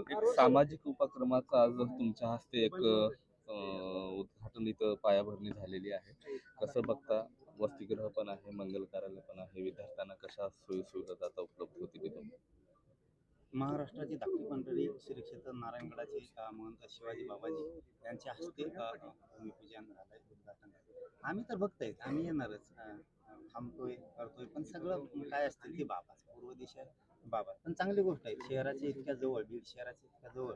एक सामाजिक उपक्रमाचा आज तुमच्या हस्ते एक अं, उद्घाटन इथं पायाभरणी झालेली आहे. कसं बघता? वसतिगृह पण आहे मंगल कार्यालय पण आहे. विद्यार्थ्यांना कशा सोयी सुविधा आता उपलब्ध होतील तिथून महाराष्ट्राची धाकटी पंढरी श्री क्षेत्र नारायणगडाचे महंत शिवाजी बाबाजी यांच्या हस्ते भूमिपूजन झालंय उद्घाटन झालं आम्ही तर बघताय आम्ही येणारच. थांबतोय करतोय पण सगळं काय असतं ते बाबा पूर्व दिशा बाबा पण चांगली गोष्ट आहे. शहराच्या इतक्या जवळ बीड शहराच्या इतक्या जवळ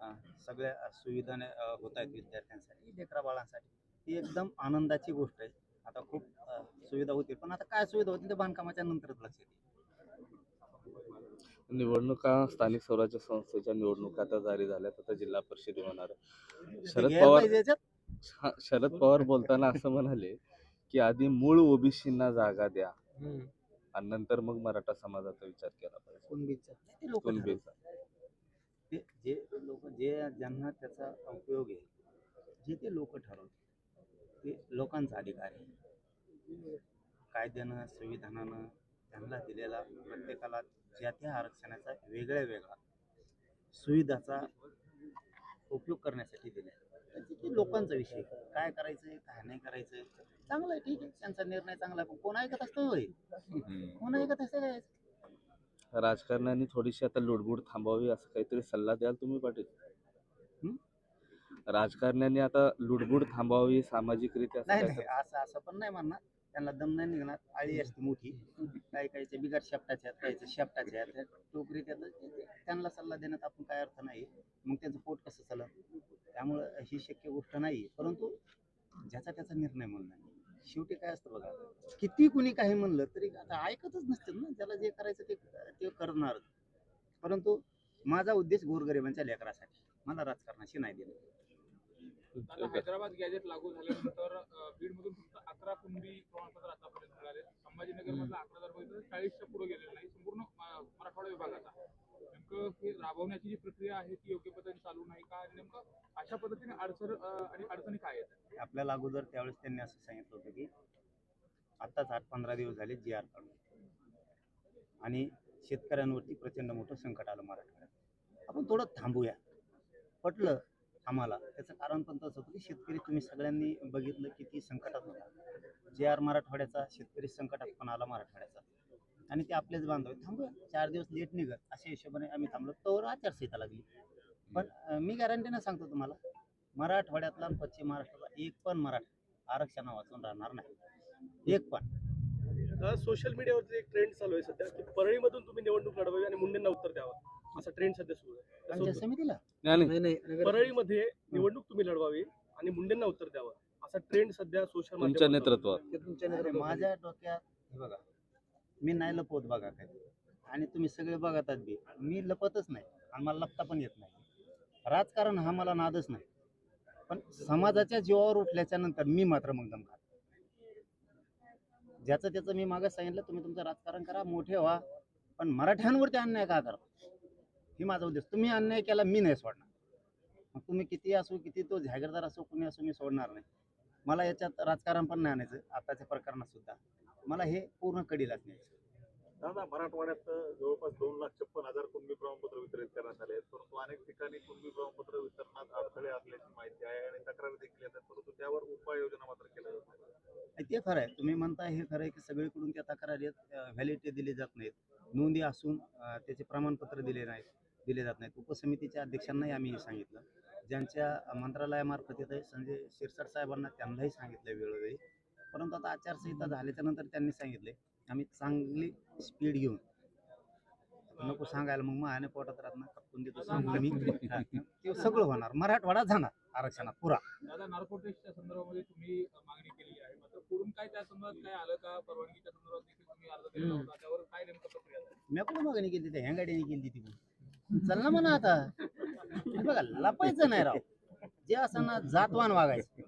अ, सगळ्या सुविधाने अ, होत आहेत विद्यार्थ्यांसाठी लेकरा बाळांसाठी. ही एकदम आनंदाची गोष्ट आहे. आता खूप अ, सुविधा होतील. पण आता काय सुविधा होतील ते बांधकामाच्या नंतरच लक्षात येईल. निवडणुका स्थानिक स्वराज्य संस्थेच्या निवडणुका आता जारी झाल्यात. आता जिल्हा परिषद होणार आहे. ते शरद घ्यायला पवार पाहिजे याच्यात. शरद पवार बोलताना असं म्हणाले की आधी मूळ ओबीसींना जागा द्या. आणि नंतर मग मराठा समाजाचा विचार केला पाहिजे. कुणबीचं. जे लोक जे ज्यांना त्याचा उपयोग आहे जे ते लोक ठरवतात ते लोकांचा अधिकार आहे. कायद्यानं संविधानानं त्यांना दिलेला प्रत्येकाला ज्या त्या आरक्षणाचा वेगळ्या वेगळा सुविधाचा उपयोग करण्यासाठी दिला आहे ते लोकांचा विषय आहे. काय करायचं काय नाही करायचं चांगलं आहे ठीक आहे. त्यांचा निर्णय चांगला आहे पण कोण ऐकत असतं होय. कोण ऐकत असतं काय राजकारण्यांनी थोडीशी आता लुडबुड थांबवावी असं काहीतरी सल्ला द्याल तुम्ही पाटील? राजकारण्यांनी आता लुडबुड थांबवावी सामाजिकरित्या असं नाही काहीतरी- नाही असं असं पण नाही म्हणणार. त्यांना दम नाही निघणार. आळी असते मोठी. काही काहीचे बिगाड शेपटाचे आहेत काहीचे शेपटाचे आहेत. टोकरी त्यांना सल्ला देण्यात आपण काय अर्थ नाही. मग त्यांचं पोट कसं चालत त्यामुळं ही शक्य गोष्ट नाही परंतु ज्याचा त्याचा निर्णय म्हणणं शेवटी काय असतं बघा किती कुणी काही म्हणलं तरी आता ऐकतच नसतील ना ज्याला जे करायचं ते ते करणार. परंतु माझा उद्देश गोरगरिबांच्या लेकरासाठी मला राजकारणाशी नाही आता हैदराबाद गॅजेट लागू झाल्यानंतर बीडमधून फक्त अकरा कुणबी प्रमाणपत्र आतापर्यंत मिळाले संभाजीनगर मधला अकरा जर बघितलं तर चाळीसच्या पुढे गेलेलं नाही संपूर्ण मराठवाडा विभागाचा. नेमकं हे राबवण्याची जी प्रक्रिया आहे ती योग्य पद्धतीने चालू नाही का? आणि नेमकं अशा पद्धतीने अडचण आणि अडचणी काय आहेत? आपल्याला अगोदर त्यावेळेस त्यांनी असं सांगितलं होतं की आत्ताच आठ पंधरा दिवस झाले जी आर काढून. आणि शेतकऱ्यांवरती प्रचंड मोठं संकट आलं मराठवाड्यात. आपण थोडं थांबूया. पटलं आम्हाला. त्याचं कारण पण तसं होतं की शेतकरी तुम्ही सगळ्यांनी बघितलं किती संकटात होता. जे आर मराठवाड्याचा शेतकरी संकटात पण आला मराठवाड्याचा. आणि ते आपलेच बांधव थांबूया. चार दिवस लेट निघत. अशा हिशोबाने आम्ही थांबलो. तोवर आचारसंहिता लागली. पण मी गॅरंटीनं सांगतो तुम्हाला मराठवाड्यातला आणि पश्चिम महाराष्ट्रातला एक पण मराठा आरक्षण वाचून राहणार नाही. एक पण. सोशल मीडियावरती एक ट्रेंड चालू आहे सध्या की परळीमधून तुम्ही निवडणूक लढवावी आणि मुंडेंना उत्तर द्यावं. असा ट्रेंड सध्या सुरू आहे? समितीला? नाही, नाही. परळीमध्ये निवडणूक तुम्ही लढवावी आणि मुंडेंना उत्तर द्यावं. असा ट्रेंड सध्या सोशल तुमच्या नेतृत्वात अरे माझ्या डोक्यात हे बघा मी नाही लपवत बघा काय. आणि तुम्ही सगळे बघतात बी. मी लपतच नाही आणि मला लपता पण येत नाही. राजकारण हा मला नादच नाही. पण समाजाच्या जीवावर उठल्याच्या नंतर मी मात्र मग दम ज्याचं त्याचं मी मागं सांगितलं तुम्ही तुमचं राजकारण करा मोठे व्हा. पण मराठ्यांवरती अन्याय का करा? हे माझा उद्देश. तुम्ही अन्याय केला मी नाही सोडणार. मग तुम्ही किती असो किती तो जागीरदार असो कुणी असो मी सोडणार नाही. मला याच्यात राजकारण पण नाही आणायचं. आताच्या प्रकरणात सुद्धा. मला हे पूर्ण कडीलाच न्यायचं दादा मराठवाड्यात जवळपास दोन लाख छप्पन हजार कुणबी प्रमाणपत्र वितरित करण्यात आले आहेत. परंतु अनेक ठिकाणी कुणबी प्रमाणपत्र वितरणात अडथळे असल्याची माहिती आहे आणि तक्रारी देखील येतात. परंतु त्यावर उपाययोजना मात्र केल्या जात नाही. आणि ते खरं आहे. तुम्ही म्हणता हे खरं आहे की सगळीकडून त्या तक्रारी व्हॅलिडिटी दिली जात नाहीत. नोंदी असून त्याचे प्रमाणपत्र दिले नाहीत दिले जात नाहीत. उपसमितीच्या अध्यक्षांनाही आम्ही हे सांगितलं. ज्यांच्या मंत्रालयामार्फत येतं संजय शिरसाट साहेबांना त्यांनाही सांगितलं वेळोवेळी. परंतु आता आचारसंहिता झाल्याच्यानंतर त्यांनी सांगितले आम्ही चांगली स्पीड घेऊन. नको सांगायला मग मायाने पोटात राहत ना कपून देतो सांगतो मी. ते सगळं होणार. मराठवाडा जाणार आरक्षणात पुरा. दादा नार्कोटिक्सच्या संदर्भामध्ये तुम्ही मागणी केली आहे. मात्र पुढून काय त्या संदर्भात काय आलं का? परवानगीच्या संदर्भात देखील तुम्ही अर्ज होता. त्यावर काय नेमकं प्रक्रिया? मी कुठं मागणी केली त्या हँगाडीने केली ती. चल ना म्हणा आता. बघा लपायचं नाही राव. जे असं ना जातवान वागायचं.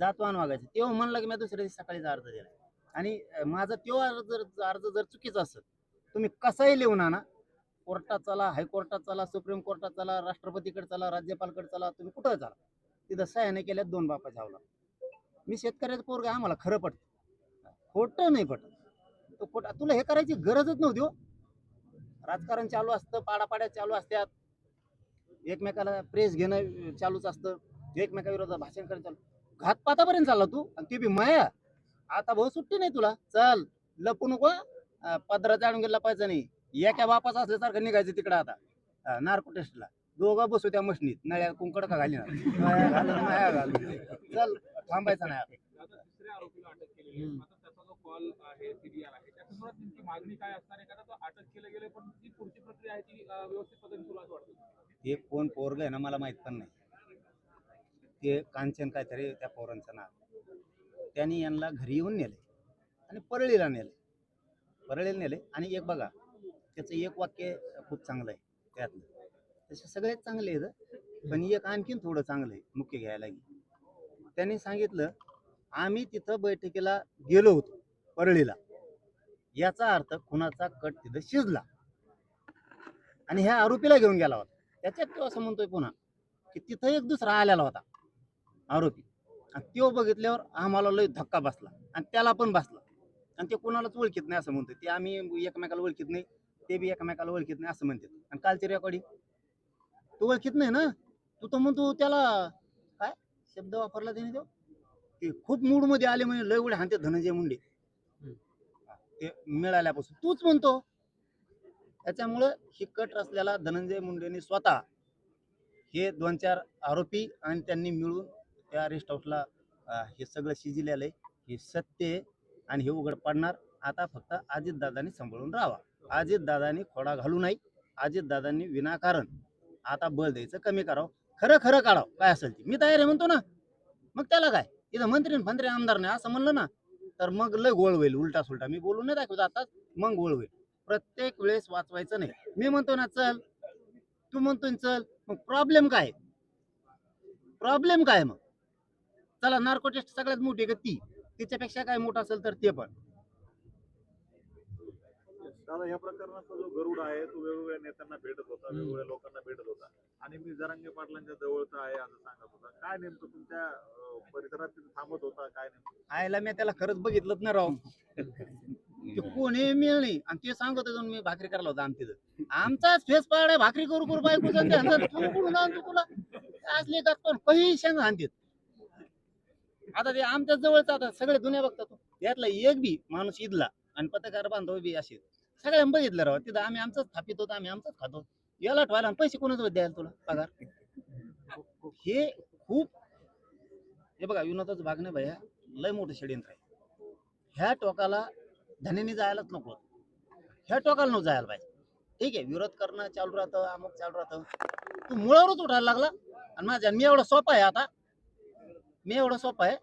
जातवान वागायचं. तेव्हा म्हणलं की मी दुसऱ्या दिवशी सकाळीच अर्ज दिला आणि माझा तो अर्ज जर अर्ज जर चुकीचा असेल तुम्ही कसाही लिहून आणा. कोर्टात चला हायकोर्टात चला सुप्रीम कोर्टात चला राष्ट्रपतीकडे चला राज्यपालकडे चला तुम्ही कुठं चला. तिथं सह्याने केल्यात दोन बापा झावला मी शेतकऱ्याचं पोरग आम्हाला खरं पटतं. खोटं नाही पटत. तो खोट तुला हे करायची गरजच नव्हती हो. राजकारण चालू असतं पाडापाड्या चालू असत्यात एकमेकाला प्रेस घेणं चालूच असतं. एकमेकाविरोधात भाषण करणं चालू घातपातापर्यंत चालला तू? आणि ते बी माया. आता भाऊ सुट्टी नाही तुला? चल लपू नको अं, पदरात जाणून गेला पाहिजे नाही. एका बापाचा असल्यासारखं निघायचं तिकडं आता. नार्को टेस्टला. दोघं बसू त्या मशनीत. नळ्या कुंकड का घाली माया घालून चल थांबायचं नाही आता. आता तिसऱ्या आरोपीला अटक केलेली आहे आता त्याचा जो कॉल आहे सीबीआर आहे त्या संदर्भात नेमकी मागणी काय असणार आहे? कारण तो अटक केलं गेलं पण जी पुढची प्रक्रिया आहे ती अं, व्यवस्थित पद्धतीने सुरू असं वाटतं. ते कोण पोरग आहे ना मला माहीत पण नाही. ते कांचन काहीतरी त्या पोरांचं नाव. त्यांनी यांना घरी येऊन नेले आणि परळीला नेले. परळीला नेले आणि एक बघा त्याचं एक वाक्य खूप चांगलं आहे त्यातलं. तसे सगळेच चांगले आहेत पण एक आणखीन थोडं चांगलं आहे मुख्य घ्यायला त्यांनी सांगितलं आम्ही तिथं बैठकीला गेलो होतो परळीला. याचा अर्थ खुनाचा कट तिथं शिजला. आणि ह्या आरोपीला घेऊन गेला होता. त्याच्यात तो असं म्हणतोय पुन्हा की तिथं एक दुसरा आलेला होता. आरोपी. आणि तो बघितल्यावर आम्हाला लय धक्का बसला. आणि त्याला पण बसला. आणि ते कोणालाच ओळखीत नाही असं म्हणतोय. ते आम्ही एकमेकाला ओळखीत नाही. ते बी एकमेकाला ओळखीत नाही असं म्हणतात. आणि कालची रेकॉर्डिंग तू ओळखीत नाही ना? तू तर म्हणतो त्याला काय शब्द वापरला त्याने तो? ते खूप मूडमध्ये आले म्हणजे लय उडे हाणते धनंजय मुंडे. ते मिळाल्यापासून. तूच म्हणतो. त्याच्यामुळं ही कट असलेला धनंजय मुंडेंनी स्वतः हे दोन चार आरोपी आणि त्यांनी मिळून त्या रेस्ट हाऊसला हे सगळं शिजिलेलं आहे. हे सत्य आहे आणि हे उघड पडणार. आता फक्त अजितदादांनी सांभाळून राहावा. अजितदादांनी खोडा घालू नाही अजितदादांनी विनाकारण आता बळ द्यायचं कमी करावं. खरं खरं काढावं. काय असेल ते. मी तयार आहे म्हणतो ना. मग त्याला काय? इथं मंत्री मंत्री आमदार नाही असं म्हणलं ना तर मग लय गोळ होईल. उलटा सुलटा मी बोलून नाही दाखवतो आता मग गोळ होईल. प्रत्येक वेळेस वाचवायचं नाही. मी म्हणतो ना चल. तू म्हणतोय चल. मग प्रॉब्लेम काय? प्रॉब्लेम काय मग? चला नार्को टेस्ट सगळ्यात मोठी का ती? तिच्यापेक्षा काय मोठा असेल तर ते पण. दादा या प्रकरणाचा जो गरुड आहे तो वेगवेगळ्या नेत्यांना भेटत होता वेगवेगळ्या लोकांना भेटत होता. आणि मी जरांगे पाटलांच्या जवळचा आहे असं सांगत होता. काय नेमकं तुमच्या परिसरात तिथे थांबत होता काय नेमकं? आयला मी त्याला खरंच बघितलंच नाही राव. ते कोणी मिळ नाही आणि ते सांगत होतो मी भाकरी करायला होता आमच्या आमचाच फेस पाड आहे भाकरी करू करू बायको तुला? असले का पण काही शेंग आणतात आता ते आमच्या जवळच आता सगळे दुनिया बघतात यातला एक बी माणूस इदला आणि पत्रकार बांधव बी असे. सगळ्यांना बघितलं राव. तिथं आम्ही आमचंच थापित होतो आम्ही आमचंच खातो याला ठेवायला पैसे कोणाच द्यायला तुला? पगार? हे खूप हे बघा विनोदाचं भाग नाही भैया. लय मोठं षडयंत्र आहे. ह्या टोकाला धनेने जायलाच नको ह्या टोकाला नको जायला पाहिजे. ठीक आहे विरोध करणं चालू राहतं अमुक चालू राहतं. तू मुळावरच उठायला लागला आणि माझ्या मी एवढा सोपा आहे आता. मी एवढं सोपं आहे.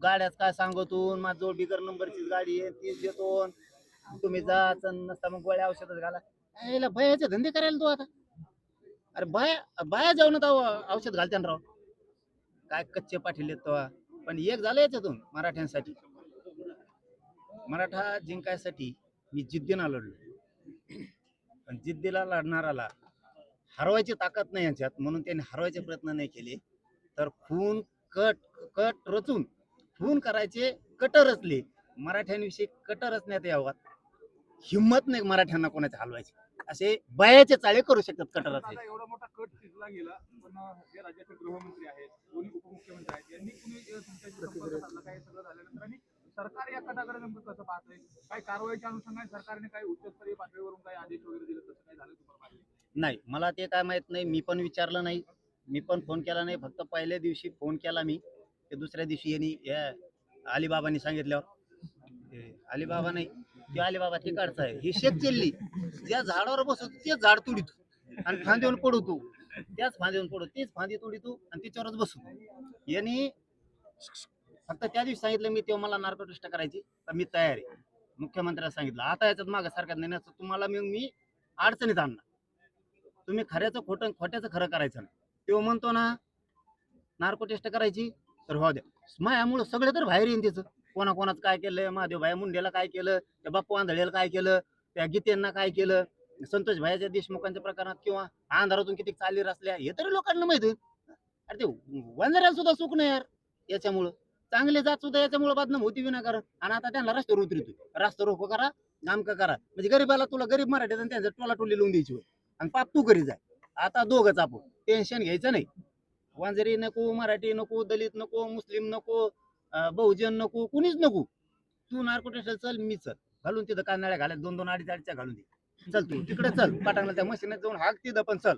गाड्यात काय सांगतो? माझ जवळ बिगर नंबरची गाडी आहे तीच देतो तुम्ही जा चल नसता मग गोळ्या औषधच घाला. भयाचे धंदे करायला तू आता. अरे बाया बाया जाऊन औषध घालते ना राव. काय कच्चे पाठील तो पण एक झालं याच्यातून मराठ्यांसाठी. मराठा जिंकायसाठी मी जिद्दीना लढलो. पण जिद्दीला लढणाराला हरवायची ताकद नाही यांच्यात म्हणून त्यांनी हरवायचे प्रयत्न नाही केले. तर खून कट कट रचून खून करायचे कट रचले मराठ्यांविषयी कट रचण्यात यावं. हिंमत नाही मराठ्यांना कोणाच्या हलवायची. असे बयाचे चाळे करू शकतात कट रचले एवढा मोठा कट शिजला गेला पण जे राज्याचे गृहमंत्री आहेत दोन्ही उपमुख्यमंत्री आहेत यांनी कुणी अं, तुमच्याशी संपर्क साधला? काय सगळं झाल्यानंतर आणि सरकार या कटाकडे नेमकं कसं पाहतंय? काय कारवाईच्या अनुषंगाने सरकारने काही उच्चस्तरीय पातळीवरून काही आदेश वगैरे दिले तसं काय झालं तुम्हाला माहिती? आहे? नाही मला ते काय माहीत नाही मी पण विचारलं नाही. मी पण फोन केला नाही. फक्त पहिल्या दिवशी फोन केला मी ते दुसऱ्या दिवशी यांनी या अलिबाबांनी सांगितल्यावर. ते अलिबाबा नाही ते अलिबाबा तिकडचा आहे. ही शेत चिल्ली. ज्या झाडावर बसतो तेच झाड तुडितो. आणि फांदीवर पडवतो त्याच फांदीवर पडतो. तेच फांदी तुडितो आणि तिच्यावरच बसू यांनी फक्त त्या दिवशी सांगितलं मी तेव्हा मला नार्कोटिस्ट करायची तर मी तयार आहे. मुख्यमंत्र्याला सांगितलं आता याच्यात मागं सारख्यात नाही तर तुम्हाला मग मी अडचणीत आणणार. तुम्ही खऱ्याचं खोटं खोट्याचं खरं करायचं नाही. तो म्हणतो ना नार्को टेस्ट करायची? तर हो द्या. मायामुळं सगळं तर बाहेर येईन तिचं. कोणा कोणाचं काय केलं महादेव भाई मुंडेला काय केलं? त्या बाप्पू आंधळेला काय केलं? त्या गीतेंना काय केलं? संतोष भाईच्या देशमुखांच्या प्रकरणात किंवा अंधारातून किती चाली रचल्या हे तरी लोकांना माहिती अरे ते वंजऱ्याला सुद्धा सुख नाही यार याच्यामुळं. चांगले जात सुद्धा याच्यामुळे बदनाम होती विनाकारण. आणि आता त्यांना रस्त्यावर उतरतो रस्ता रोको करा नामकं करा. म्हणजे गरीबाला तुला गरीब मराठीत आणि त्यांचं टोला टोली लावून द्यायची होय. आणि पाप तू घरी जाय. आता दोघच आपण. टेन्शन घ्यायचं नाही. वांजरी नको मराठी नको दलित नको मुस्लिम नको बहुजन नको कुणीच नको. तू नार्कोटेशन चल मी चल. घालून तिथं कानाळ्या घालत दोन दोन अडीच अडीच्या घालून दे. चल तू तिकडे चल. पाटांना त्या मशीनात जाऊन हाक तिथं पण चल.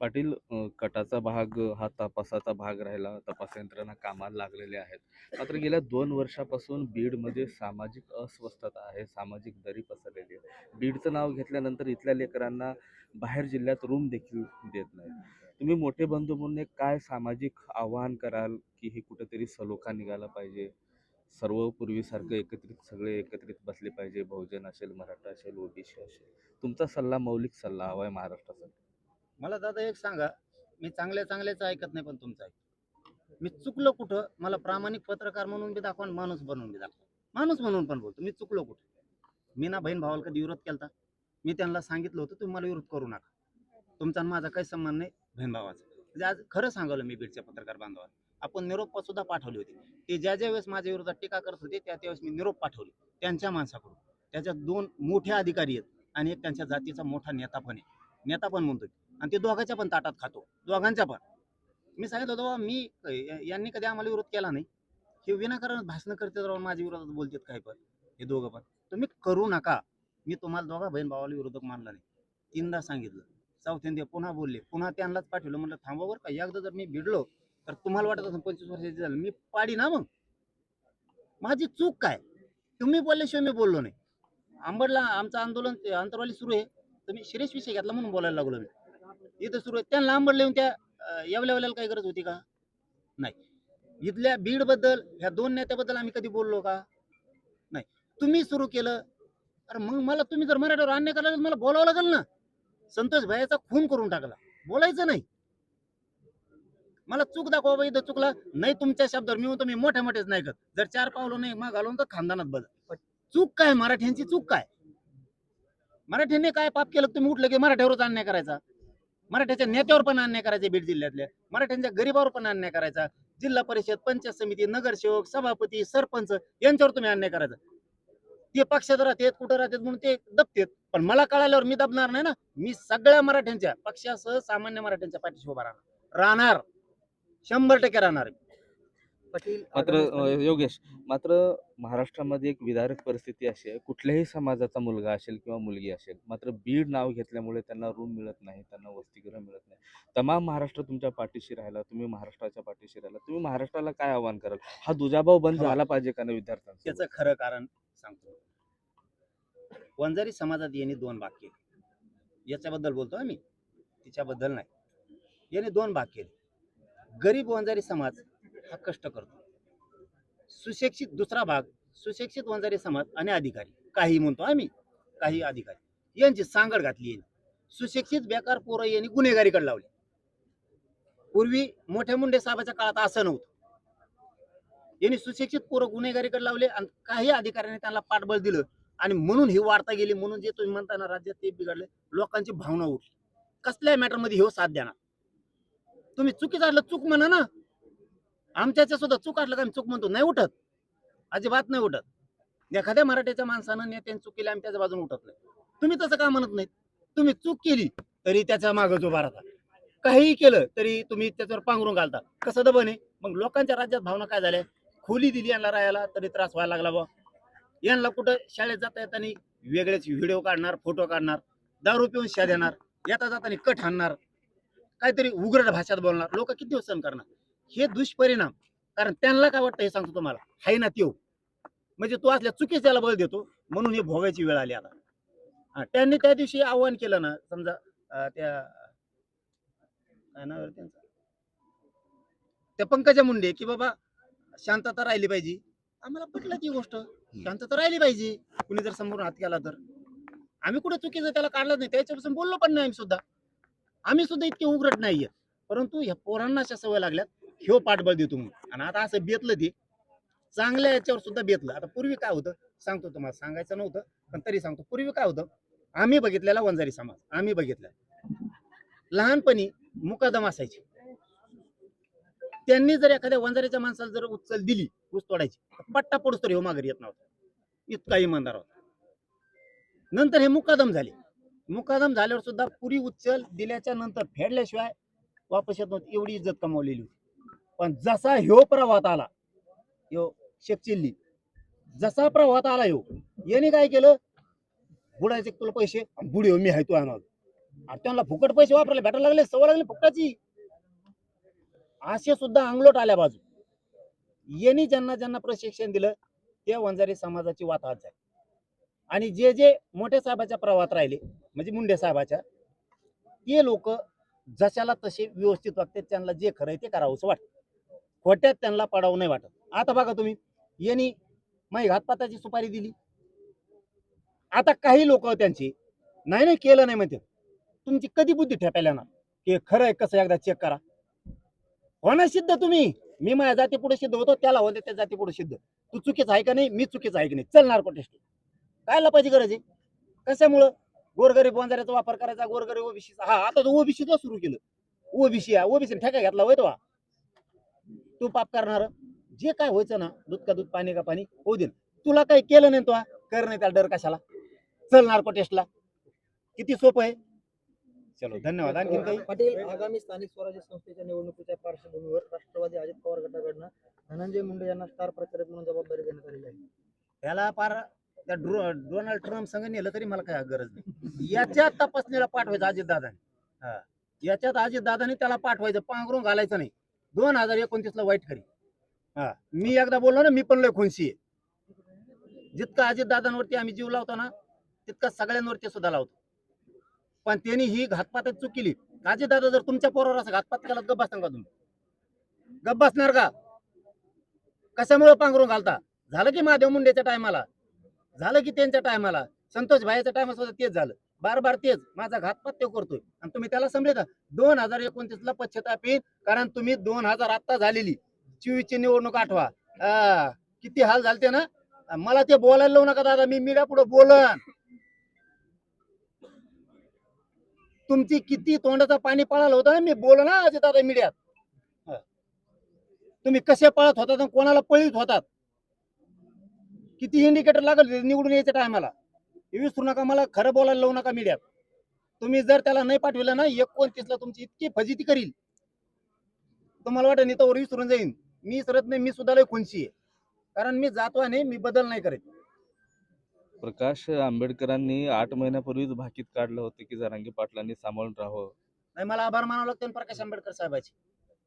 पाटील कटाचा भाग हा तपासाचा भाग राहिला. तपास यंत्रणा कामाला लागलेले आहेत. मात्र गेल्या दोन वर्षापासून बीडमध्ये सामाजिक अस्वस्थता आहे सामाजिक दरी पसरलेली आहे. बीडचं नाव घेतल्यानंतर इथल्या लेकरांना बाहेर जिल्ह्यात रूम देखील देत नाही तुम्ही मोठे बंधू म्हणून एक काय सामाजिक आव्हान कराल की हे कुठेतरी सलोखा निघाला पाहिजे? सर्व पूर्वीसारखं एकत्रित सगळे एकत्रित बसले पाहिजे. बहुजन असेल मराठा असेल ओबीसी असेल. तुमचा सल्ला मौलिक सल्ला हवा आहे महाराष्ट्रासाठी. मला दादा एक सांगा. मी चांगल्या चांगल्याच ऐकत नाही पण तुमचं ऐकतो. मी चुकलो कुठं? मला प्रामाणिक पत्रकार म्हणून बी दाखवा आणि माणूस बनवून बी दाखवा. माणूस म्हणून पण बोलतो. मी चुकलो कुठं? मी ना बहीण भावाला कधी विरोध केला मी त्यांना सांगितलं होतं तुम्ही मला विरोध करू नका. तुमचा आणि माझा काही संबंध नाही. बहीण भावाचा. म्हणजे आज खरं सांगावलं मी बीडच्या पत्रकार बांधवाला. आपण निरोप सुद्धा पाठवले होते. ते ज्या ज्या वेळेस माझ्या विरोधात टीका करत होते त्या त्यावेळेस मी निरोप पाठवले. त्यांच्या माणसाकडून. त्याच्यात दोन मोठे अधिकारी आहेत आणि एक त्यांच्या जातीचा मोठा नेता पण आहे. नेता पण म्हणतोय. आणि ते दोघांच्या पण ताटात खातो. दोघांच्या पण. मी सांगितलं होतं बाबा मी यांनी कधी आम्हाला विरोध केला नाही. हे विनाकारण भाषणं करते राहून माझ्या विरोधात बोलतात काय पण. हे दोघं पण. तुम्ही करू नका. मी तुम्हाला दोघा बहीण भावाला विरोधक मानला नाही. तीनदा सांगितलं. चौथ्यांदा पुन्हा बोलले. पुन्हा त्यांनाच पाठवलं. म्हणलं थांबा बरं का. एकदा जर मी भिडलो तर तुम्हाला वाटत असं पंचवीस वर्षाची झालं. मी पाडी ना मग? माझी चूक काय? तुम्ही बोलल्याशिवाय मी बोललो नाही. आंबडला आमचं आंदोलन अंतरवाली सुरू आहे. तर मी शिरेश विषय घेतला म्हणून बोलायला लागलो मी. इथं सुरू आहे. त्यांना आंबड येऊन त्या अं, एवल्या काही गरज होती का? नाही. इथल्या बीडबद्दल ह्या दोन नेत्याबद्दल आम्ही कधी बोललो का? नाही. तुम्ही सुरू केलं अरे मग मला तुम्ही जर मराठीवर अन्याय करायला लागले, मला बोलावं लागेल ना. संतोष भाईचा खून करून टाकला. बोलायचं नाही. मला चूक दाखवा बाबा इथं चुकला. नाही तुमच्या शब्दावर मी म्हणतो मी मोठ्या मोठेच नाही करत. जर चार पावलं नाही मग घालून तर खानदानात बदल. चूक काय? मराठ्यांची चूक काय? मराठ्यांनी काय पाप केलं तुम्ही उठलं की मराठ्यावरच अन्याय करायचा? मराठ्याच्या नेत्यावर पण अन्याय करायचे बीड जिल्ह्यातल्या मराठ्यांच्या गरीबावर पण अन्याय करायचा. जिल्हा परिषद पंचायत समिती नगरसेवक सभापती सरपंच यांच्यावर तुम्ही अन्याय करायचा. ते पक्षात राहतात कुठं राहतात म्हणून ते दबतेत. पण मला कळाल्यावर मी दबणार नाही ना. मी सगळ्या मराठ्यांच्या पक्षासह सामान्य मराठ्यांच्या पाठीशी उभा राहणार. राहणार. शंभर टक्के राहणार पाटील मात्र योगेश मात्र महाराष्ट्रामध्ये एक विदारक परिस्थिती अशी आहे. कुठल्याही समाजाचा मुलगा असेल किंवा मुलगी असेल मात्र बीड नाव घेतल्यामुळे त्यांना रूम मिळत नाही त्यांना वसतिगृह मिळत नाही. तमाम महाराष्ट्र तुमच्या पाठीशी राहिला तुम्ही महाराष्ट्राच्या पाठीशी राहिला. तुम्ही महाराष्ट्राला काय आव्हान कराल? हा दुजाभाव बंद हा. झाला पाहिजे का नाही विद्यार्थ्यांचा त्याचं खरं कारण सांगतो. वंजारी समाजात यांनी दोन भाग केले याच्याबद्दल बोलतो आम्ही तिच्याबद्दल नाही. यांनी दोन भाग केले गरीब वंजारी समाज हा कष्ट करतो. सुशिक्षित दुसरा भाग सुशिक्षित वंजारी समाज आणि अधिकारी. काही म्हणतो आम्ही काही अधिकारी. यांची सांगड घातली यांनी. सुशिक्षित बेकार पोरं यांनी गुन्हेगारीकडे लावली. पूर्वी मोठ्या मुंडे साहेबाच्या काळात असं नव्हतं. यांनी सुशिक्षित पोरं गुन्हेगारीकडे लावले आणि काही अधिकाऱ्यांनी त्यांना पाठबळ दिलं. आणि म्हणून ही वाढता गेली. म्हणून जे तुम्ही म्हणताना राज्यात ते बिघडले. लोकांची भावना उठली. कसल्या मॅटरमध्ये हे हो साथ देणार. तुम्ही चुकीचं असलं चूक म्हणा ना. आमच्या सुद्धा चूक असलं का आम्ही चूक म्हणतो. नाही उठत. अजिबात नाही उठत. एखाद्या मराठीच्या माणसानं नेत्यांनी चूक केली आम्ही त्याच्या बाजून उठत नाही. तुम्ही तसं का म्हणत नाही तुम्ही चूक केली तरी त्याच्या मागं उभा राहता काहीही केलं तरी तुम्ही त्याच्यावर पांघरून घालता. कसं दबने मग लोकांच्या राज्यात भावना काय झाल्या? खोली दिली यांना राहायला तरी त्रास व्हायला लागला बा यांना कुठं शाळेत जाता येताना वेगळेच व्हिडिओ काढणार फोटो काढणार दारू पिऊन शा देणार येता जाताना कट हाणणार काहीतरी उग्रड भाषेत बोलणार लोक किती दिवस सहन करणार? हे दुष्परिणाम. कारण त्यांना काय वाटतं हे सांगतो तुम्हाला? हाय ना त्यो. म्हणजे तो असल्या चुकीच त्याला बळ देतो म्हणून हे भोगायची वेळ आली आता. हा, त्यांनी त्या दिवशी आव्हान केलं ना समजा त्या काय नाव त्यांचं? त्या पंकजा मुंडे की बाबा शांतता राहिली पाहिजे. आम्हाला पटलं ती गोष्ट. शांतता राहिली पाहिजे. कुणी जर समोरून हात केला तर. आम्ही कुठे चुकीचं त्याला काढलं नाही. त्याच्यापासून बोललो पण नाही आम्ही सुद्धा. आम्ही सुद्धा इतके उघडत नाहीये. परंतु ह्या पोरांना अशा सवय लागल्यात ह्यो पाठबळ देतो म्हणून. आणि आता असं बेतलं ते चांगल्या याच्यावर सुद्धा बेतलं. आता पूर्वी काय होतं? सांगतो तुम्हाला सांगायचं नव्हतं पण तरी सांगतो. पूर्वी काय होतं? आम्ही बघितलेला वंजारी समाज. आम्ही बघितला. लहानपणी मुकादम असायचे. त्यांनी जर एखाद्या वंजारीच्या माणसाला जर उचल दिली ऊस तोडायची पट्टा पडूस तर हो माघारी येत नव्हता. इतका इमानदार होता. नंतर हे मुकादम झाले. मुकादम झाल्यावर सुद्धा पुरी उचल दिल्याच्या नंतर फेडल्याशिवाय वापस येत नव्हती. एवढी इज्जत कमावलेली होती. पण जसा ह्यो प्रवाहात आला यो शेख चिल्ली जसा प्रवाहात आला ह्यो याने काय केलं? बुडायचे तुला पैसे आणि बुडी हो, मी आहे तू आणा त्यांना फुकट पैसे वापरायला भेटायला लागले सवय लागली फुकटाची. असे सुद्धा अंगलोट आल्या बाजू यांनी ज्यांना ज्यांना प्रशिक्षण दिलं ते वंजारी समाजाची वाताहत झाली. आणि जे जे मोठ्या साहेबाच्या प्रवाहात राहिले म्हणजे मुंडे साहेबाच्या ते लोक जशाला तसे व्यवस्थित वागतात त्यांना जे खरं ते करावंसं वाटतं. खोट्यात त्यांना पडावं नाही वाटत. आता बघा तुम्ही यांनी माही घातपाताची सुपारी दिली. आता काही लोक त्यांची नाही नाही केलं नाही म्हणते. तुमची कधी बुद्धी ठेपायला ना की खरं आहे कसं एकदा चेक करा. हो सिद्ध तुम्ही? मी माझ्या जाती पुढे सिद्ध होतो त्याला होते त्या जाती पुढे सिद्ध. तू चुकीचं आहे का नाही मी चुकीचं आहे की नाही? चलणार नार्को टेस्ट काय पाहिजे गरज आहे? कशामुळं? गोरगरीब बंजाऱ्याचा वापर करायचा गोरगरीब ओबीसीचा हा आता तो ओबीसीचा सुरू केलं. ओबीसी ओबीसी ठेका घेतला होय तो तू पाप करणार. जे काय व्हायचं ना दूध का दूध पाणी का पाणी होऊ दे तुला काही केलं नाही तो कर नाही त्याला डर कशाला? चलणार नार्को टेस्टला किती सोपं आहे? चलो धन्यवाद. आणखीन काही? पाटील आगामी स्थानिक स्वराज्य संस्थेच्या निवडणुकीच्या पार्श्वभूमीवर राष्ट्रवादी अजित पवार गटाकडनं धनंजय मुंडे यांना स्टार प्रचारक म्हणून जबाबदारी देण्यात आलेली आहे. त्याला पार त्या डोनाल्ड ट्रम्प संघ नेलं तरी मला काय गरज नाही. याच्यात तपासणीला पाठवायचं अजित दादाने. हा. याच्यात अजित दादाने त्याला पाठवायचं पांघरून घालायचं नाही. दोन हजार एकोणतीस ला वाईट करी. हा. मी एकदा बोललो ना मी पण लय खुनशी आहे. जितका अजित दादांवरती आम्ही जीव लावतो ना तितका सगळ्यांवरती सुद्धा लावतो. पण त्यांनी ही घातपातात चूक केली. काजी दादा जर तुमच्या पोरावर असं घातपात केला गप्प बसणार का तुम्ही? गप्प बसणार का? कशामुळे पांघरून घालता? झालं की महादेव मुंडेच्या टायमाला? झालं की त्यांच्या टायमाला? संतोष भाईच्या टायमाला सुद्धा तेच झालं. बार बार तेच. माझा घातपात ते करतोय. आणि तुम्ही त्याला समजले का? दोन हजार एकोणतीस ला पश्चाताप येईल कारण तुम्ही दोन हजार आत्ता झालेली. चोवीस ची निवडणूक आठवा. किती हाल झालते ना? मला ते बोलायला लावू नका दादा. मी मीडिया पुढे बोलन. तुमची किती तोंडाचं पाणी पळालं होतं ना मी बोल ना अजय दादा मीडियात. तुम्ही कसे पळत होतात आणि कोणाला पळीत होतात? किती इंडिकेटर लागल निवडून यायच्या टायमाला विसरू नका मला खरं बोलायला लावू नका मीडियात तुम्ही जर त्याला नाही पाठविलं ना एकोणतीस ला तुमची इतकी फजिती करील. तुम्हाला वाटत नाही तर विसरून जाईन. मी सरत नाही मी सुद्धा लय खुनशी आहे. कारण मी जातो आणि मी बदल नाही करीत. प्रकाश आंबेडकरांनी आठ महिन्यापूर्वीच भाकीत काढलं होतं की जरांगी पाटलांनी सांभाळून राहावं. नाही मला आभार मानावं लागतो ना प्रकाश आंबेडकर साहेबाचे.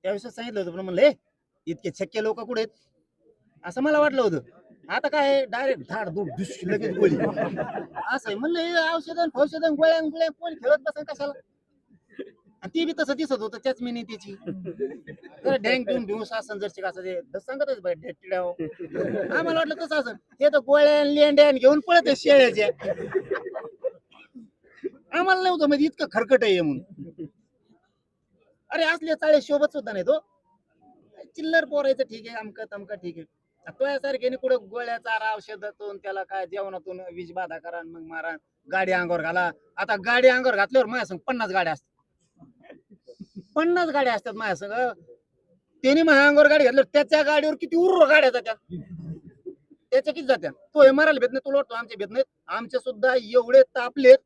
त्याविषयी सांगितलं होतं पण म्हणले इतके छक्के लोक कुठे आहेत? असं मला वाटलं होतं. आता काय डायरेक्ट धाड दूध लगेच गोळी. असं आहे. म्हणलं हे औषधं फौषधं गोळ्या गोळ्या कोण खेळत बसा कशाला? आणि ती बी तसं दिसत होतं त्याच मेहनतीची जरा डँग देऊन भिवून असं जर असं ते सांगतच बाई आम्हाला वाटलं तसं असं हे तर गोळ्या लेंड्या घेऊन पळत शेळ्याच्या. आम्हाला नव्हतं म्हणजे इतकं खरकट आहे म्हणून. अरे असले चाळे शोभत सुद्धा नाही तो हो. चिल्लर पोरायचं ठीक आहे अमक तमकं ठीक आहे. तो यासारखे कुठे गोळ्या चारा औषधातून त्याला काय जेवणातून वीज बाधा करा मग मारा. गाडी अंगावर घाला. आता गाडी अंगावर घातल्यावर माझ्या संग पन्नास गाड्या असतात. पन्नास गाड्या असतात माझ्या सगळं त्याने माझ्या अंगावर गाडी घातल्यावर त्याच्या गाडीवर किती उर्र गाड्या जात्या. त्याच्या किती जात्या. तो हे मारायला भेट नाही तुला वाटतो आमच्या भेट नाहीत? आमचे सुद्धा एवढे तापलेत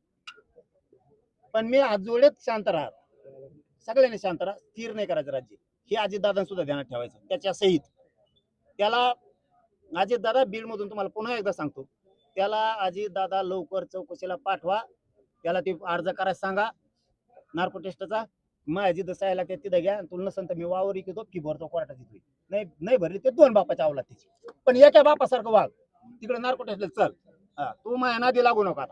पण मी आजोळेत शांत राहत सगळ्यांनी शांत राहा स्थिर नाही करायचं राज्य. हे अजितदादा सुद्धा ध्यानात ठेवायचं. त्याच्या सहित. त्याला अजितदादा बीडमधून तुम्हाला पुन्हा एकदा सांगतो. त्याला अजितदादा लवकर चौकशीला पाठवा. त्याला ते अर्ज करायला सांगा. नार्को टेस्टचा माझी दसायला ते तिथं घ्या तुला नसेल तर मी वावर इकतो की भरतो कोर्टात तिथे नाही नाही भरली ते दोन बापाच्या आवला त्याची पण एका बापासारखं वाघ तिकडे नार्को टेस्टला चल. हा तू माझ्या नादी लागू नका